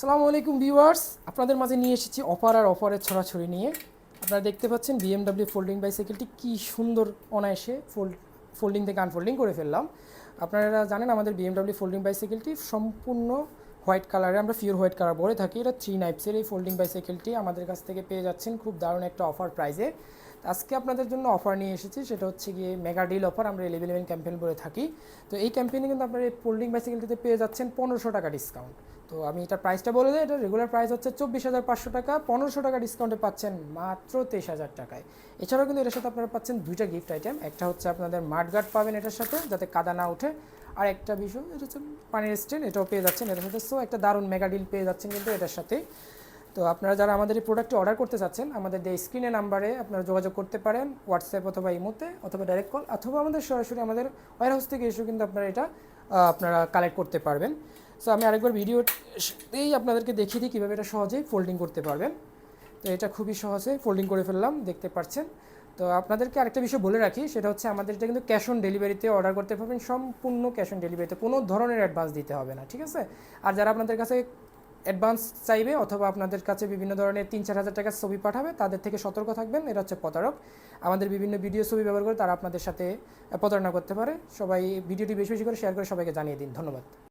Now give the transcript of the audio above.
সালামু আলাইকুম ভিউয়ার্স, আপনাদের মাঝে নিয়ে এসেছি অফার আর অফারের ছড়াছড়ি নিয়ে। আপনারা দেখতে পাচ্ছেন বিএমডাব্লিউ ফোল্ডিং বাইসাইকেলটি কী সুন্দর অনায়াসে ফোল্ড ফোল্ডিং থেকে আনফোল্ডিং করে ফেললাম। আপনারা জানেন আমাদের বিএমডাব্লিউ ফোল্ডিং বাইসাইকেলটি সম্পূর্ণ হোয়াইট কালারে আমরা পিওর হোয়াইট কালার বলে থাকি। এটা থ্রি নাইপসের এই ফোল্ডিং বাইসাইকেলটি আমাদের কাছ থেকে পেয়ে যাচ্ছেন। খুব দারুণ একটা অফার প্রাইজে আজকে আপনাদের জন্য অফার নিয়ে এসেছি, সেটা হচ্ছে গিয়ে মেগা ডিল অফার আমরা ইলেভেন ইলেভেন ক্যাম্পেইন বলে থাকি। তো এই ক্যাম্পেইনে কিন্তু আপনারা এই ফোল্ডিং বাইসাইকেলটিতে পেয়ে যাচ্ছেন পনেরোশো টাকা ডিসকাউন্ট তো আমি এটা প্রাইসটা বলে দিই, এটা রেগুলার প্রাইস হচ্ছে চব্বিশ হাজার পাঁচশো টাকা, পনেরোশো টাকা ডিসকাউন্টে পাচ্ছেন মাত্র তেইশ হাজার টাকায়। এছাড়াও কিন্তু এটার সাথে আপনারা পাচ্ছেন দুইটা গিফট আইটেম একটা হচ্ছে আপনাদের মাঠগার্ড পাবেন এটার সাথে, যাতে কাদা না ওঠে। আর একটা বিষয়, এটা হচ্ছে পানির স্ট্যান্ড এটাও পেয়ে যাচ্ছেন। এটার সাথে সো একটা দারুণ মেগা ডিল পেয়ে যাচ্ছেন কিন্তু এটার সাথে। তো আপনারা যারা আমাদের এই প্রোডাক্টটি অর্ডার করতে চাচ্ছেন, আমাদের এই স্ক্রিনে নাম্বারে আপনারা যোগাযোগ করতে পারেন হোয়াটসঅ্যাপ অথবা ইমোতে অথবা ডাইরেক্ট কল অথবা আমাদের সরাসরি আমাদের ওয়ার হাউস থেকে এসেও কিন্তু আপনারা এটা আপনারা কালেক্ট করতে পারবেন। সো আমি আরেকবার ভিডিওতেই আপনাদেরকে দেখিয়ে দিই কীভাবে এটা সহজেই ফোল্ডিং করতে পারবেন। তো এটা খুবই সহজে ফোল্ডিং করে ফেললাম, দেখতে পাচ্ছেন। তো আপনাদেরকে আরেকটা বিষয় বলে রাখি, সেটা হচ্ছে আমাদের এটা কিন্তু ক্যাশ অন ডেলিভারিতে অর্ডার করতে পারবেন, সম্পূর্ণ ক্যাশ অন ডেলিভারিতে কোনো ধরনের অ্যাডভান্স দিতে হবে না, ঠিক আছে? আর যারা আপনাদের কাছে অ্যাডভান্স চাইবে অথবা আপনাদের কাছে বিভিন্ন ধরনের তিন চার হাজার টাকার ছবি পাঠাবে, তাদের থেকে সতর্ক থাকবেন এটা হচ্ছে প্রতারক। আমাদের বিভিন্ন ভিডিও ছবি ব্যবহার করে তারা আপনাদের সাথে প্রতারণা করতে পারে। সবাই ভিডিওটি বেশি বেশি করে শেয়ার করে সবাইকে জানিয়ে দিন। ধন্যবাদ।